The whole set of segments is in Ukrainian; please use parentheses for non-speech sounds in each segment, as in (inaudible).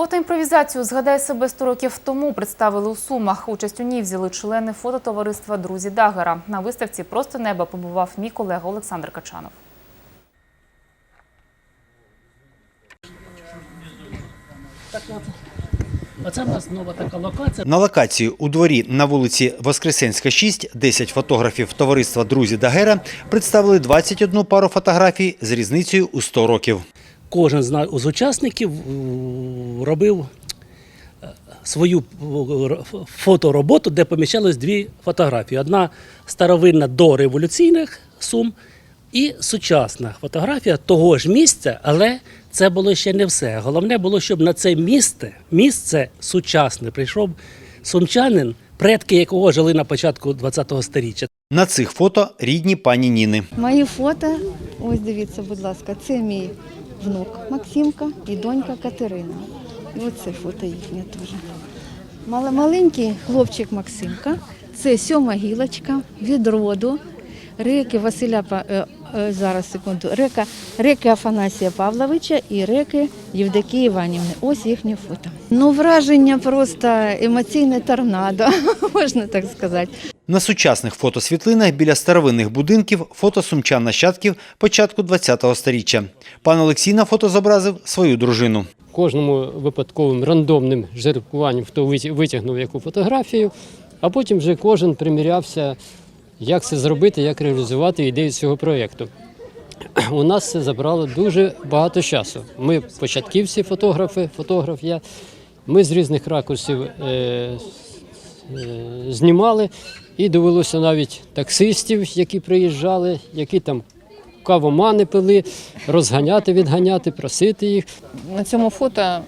Фотоімпровізацію «Згадай себе 100 років тому» представили у Сумах. Участь у ній взяли члени фототовариства «Друзі Дагера». На виставці «Просто неба» побував мій колега Олександр Качанов. Так от, оце в нас нова така локація. На локації у дворі на вулиці Воскресенська, 6 10 фотографів товариства Друзі Дагера представили 21 пару фотографій з різницею у 100 років. Кожен з учасників робив е, свою е, фотороботу, де поміщались дві фотографії. Одна старовинна до революційних сум і сучасна фотографія того ж місця, але це було ще не все. Головне було, щоб на це місце, місце сучасне, прийшов сумчанин, предки якого жили на початку ХХ століття. На цих фото рідні пані Ніни. Мої фото, ось дивіться, будь ласка, це мій внук Максимка і донька Катерина. І оце фото їхнє теж. Маленький хлопчик Максимка, це сьома гілочка від роду реки Василя е, е, зараз секунду, река, реки Афанасія Павловича і реки Євдокії Іванівни. Ось їхнє фото. Ну, враження просто емоційне торнадо, (laughs) можна так сказати. На сучасних фотосвітлинах біля старовинних будинків фото сумчан нащадків початку 20-го сторіччя. Пан Олексій на фото зобразив свою дружину. кожному випадковим рандомним жеребкуванням, хто витягнув яку фотографію, а потім вже кожен примірявся, як це зробити, як реалізувати ідею цього проєкту. (clears throat) У нас це забрало дуже багато часу. Ми початківці, фотографи, фотограф я. Ми з різних ракурсів е, е, знімали, і довелося навіть таксистів, які приїжджали, які там кавомани пили, розганяти, відганяти, просити їх. На цьому фото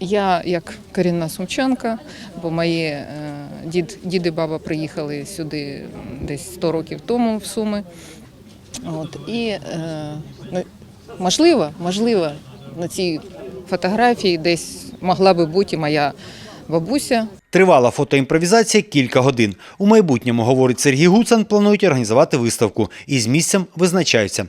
я як корінна сумчанка, бо мої е, дід, дід і баба приїхали сюди десь 100 років тому в Суми. От, і е, ну, можливо, можливо, на цій фотографії десь могла би бути моя бабуся. Тривала фотоімпровізація кілька годин. У майбутньому, говорить Сергій Гуцан, планують організувати виставку і з місцем визначаються.